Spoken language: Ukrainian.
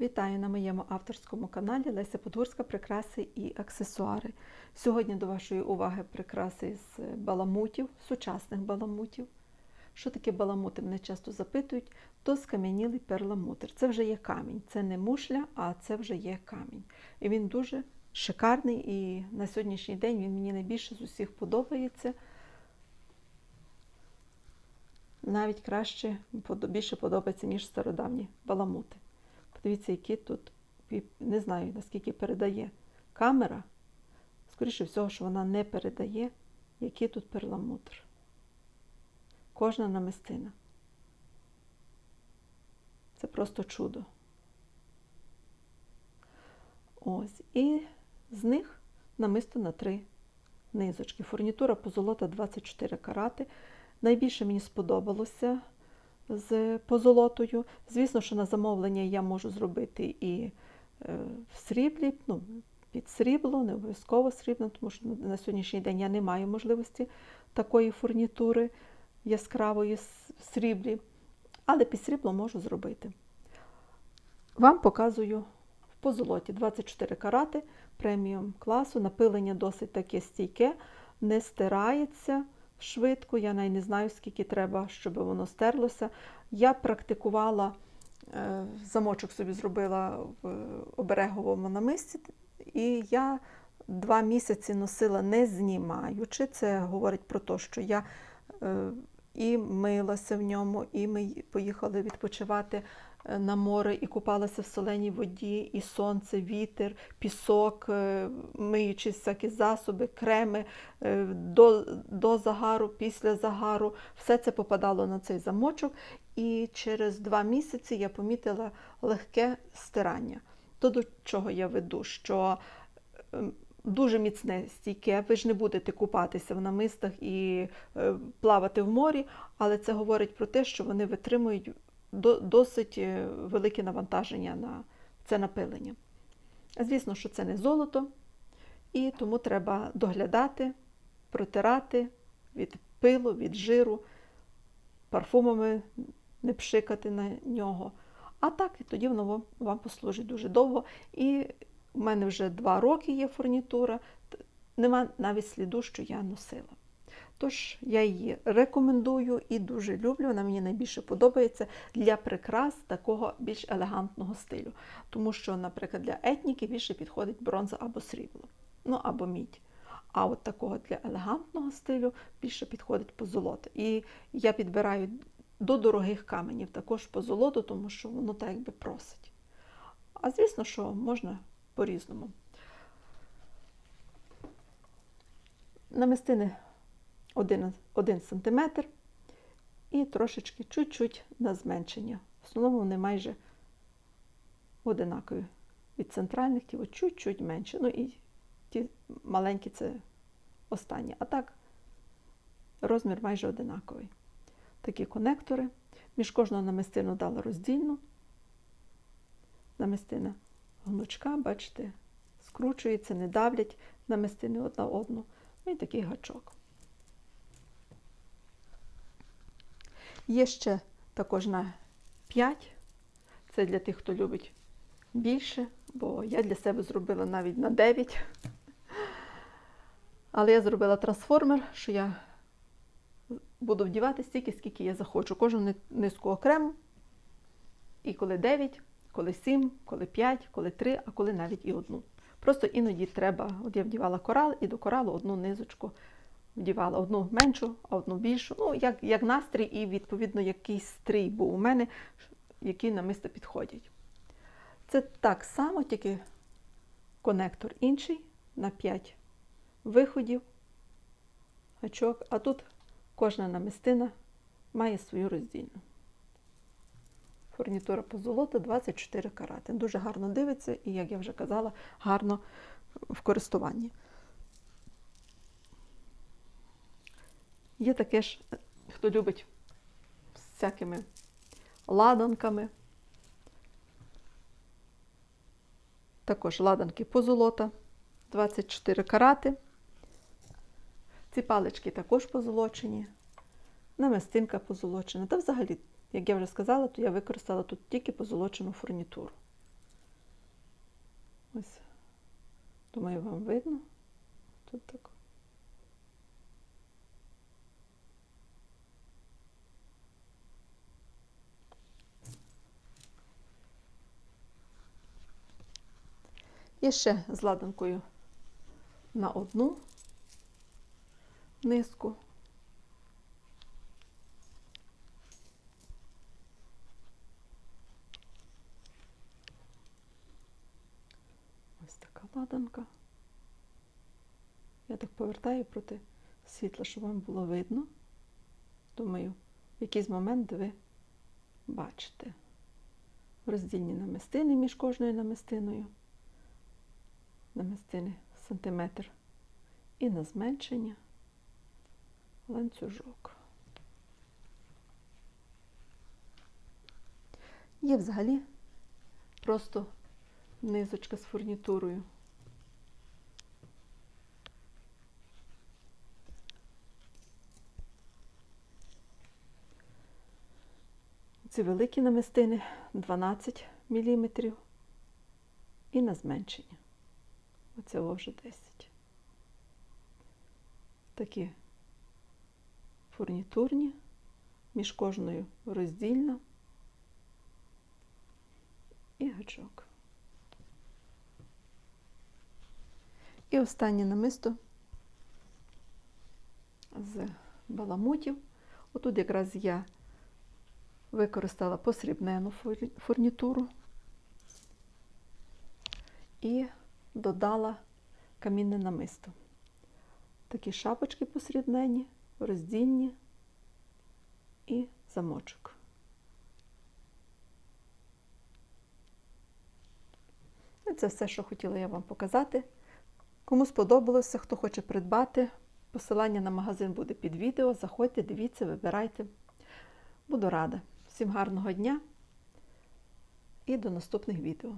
Вітаю на моєму авторському каналі Леся Подгурська Прикраси і аксесуари. Сьогодні до вашої уваги прикраси з баламутів, сучасних баламутів. Що таке баламути? Мене часто запитують, то скам'янілий перламутр. Це вже є камінь. Це не мушля, а це вже є камінь. І він дуже шикарний, і на сьогоднішній день він мені найбільше з усіх подобається. Навіть краще більше подобається, ніж стародавні баламути. Подивіться, які тут, не знаю, наскільки передає камера. Скоріше всього, що вона не передає, який тут перламутр. Кожна намистина. Це просто чудо. Ось. І з них намисто на три низочки. Фурнітура позолота 24 карати. Найбільше мені сподобалося з позолотою. Звісно, що на замовлення я можу зробити і в сріблі, ну, під срібло, не обов'язково срібло, тому що на сьогоднішній день я не маю можливості такої фурнітури яскравої в сріблі, але під срібло можу зробити. Вам показую в позолоті 24 карати преміум класу, напилення досить таке стійке, не стирається швидко, я навіть не знаю, скільки треба, щоб воно стерлося. Я практикувала, замочок собі зробила в обереговому намисті, і я два місяці носила не знімаючи. Це говорить про те, що я і милася в ньому, і ми поїхали відпочивати на море і купалася в соленій воді, і сонце, вітер, пісок, миючи всякі засоби, креми до, до загару, після загару. Все це попадало на цей замочок. І через два місяці я помітила легке стирання. То до чого я веду? Що дуже міцне стійке, ви ж не будете купатися в намистах і плавати в морі, але це говорить про те, що вони витримують досить велике навантаження на це напилення. Звісно, що це не золото, і тому треба доглядати, протирати від пилу, від жиру, парфумами не пшикати на нього. А так, тоді воно вам послужить дуже довго. І в мене вже два роки є фурнітура, нема навіть сліду, що я носила. Тож я її рекомендую і дуже люблю. Вона мені найбільше подобається для прикрас такого більш елегантного стилю. Тому що, наприклад, для етніки більше підходить бронза або срібло, ну або мідь. А от такого для елегантного стилю більше підходить позолота. І я підбираю до дорогих каменів також позолоту, тому що воно так якби просить. А звісно, що можна по-різному. Намистини 1, 1 см і трошечки чуть-чуть на зменшення. В основному вони майже одинакові. Від центральних ті чуть-чуть менше. Ну і ті маленькі це останні. А так, розмір майже одинаковий. Такі конектори. Між кожного намистину дала роздільну. Намистина гнучка, бачите, скручується, не давлять намистини одна одну. Ну і такий гачок. Є ще також на 5. Це для тих, хто любить більше, бо я для себе зробила навіть на 9. Але я зробила трансформер, що я буду вдівати стільки, скільки я захочу. Кожну низку окремо. І коли 9, коли 7, коли 5, коли 3, а коли навіть і одну. Просто іноді треба, от я вдівала корал і до коралу одну низочку вдівала одну меншу, а одну більшу. Ну, як як настрій, і, відповідно, якийсь стрій був у мене, які намисто підходять. Це так само, тільки конектор інший на 5 виходів, гачок, а тут кожна намистина має свою роздільну. Фурнітура позолота 24 карати. Дуже гарно дивиться і, як я вже казала, гарно в користуванні. Є таке ж, хто любить з всякими ладанками. Також ладанки позолота 24 карати. Ці палички також позолочені, намистинка позолочена. Та взагалі, як я вже сказала, то я використала тут тільки позолочену фурнітуру. Ось, думаю, вам видно. Тут так. І ще з ладанкою на одну низку. Ось така ладанка. Я так повертаю проти світла, щоб вам було видно. Думаю, в якийсь момент ви бачите роздільні намистини між кожною намистиною. Намистини сантиметр. І на зменшення ланцюжок. Є взагалі просто низочка з фурнітурою. Ці великі намистини 12 мм і на зменшення. Оце вже 10. Такі фурнітурні, між кожною роздільна і гачок. І останнє намисто з баламутів. Отут якраз я використала посрібнену фурнітуру і додала камінне намисто. Такі шапочки посрібнені, роздільні і замочок. І це все, що хотіла я вам показати. Кому сподобалося, хто хоче придбати, посилання на магазин буде під відео. Заходьте, дивіться, вибирайте. Буду рада. Всім гарного дня і до наступних відео.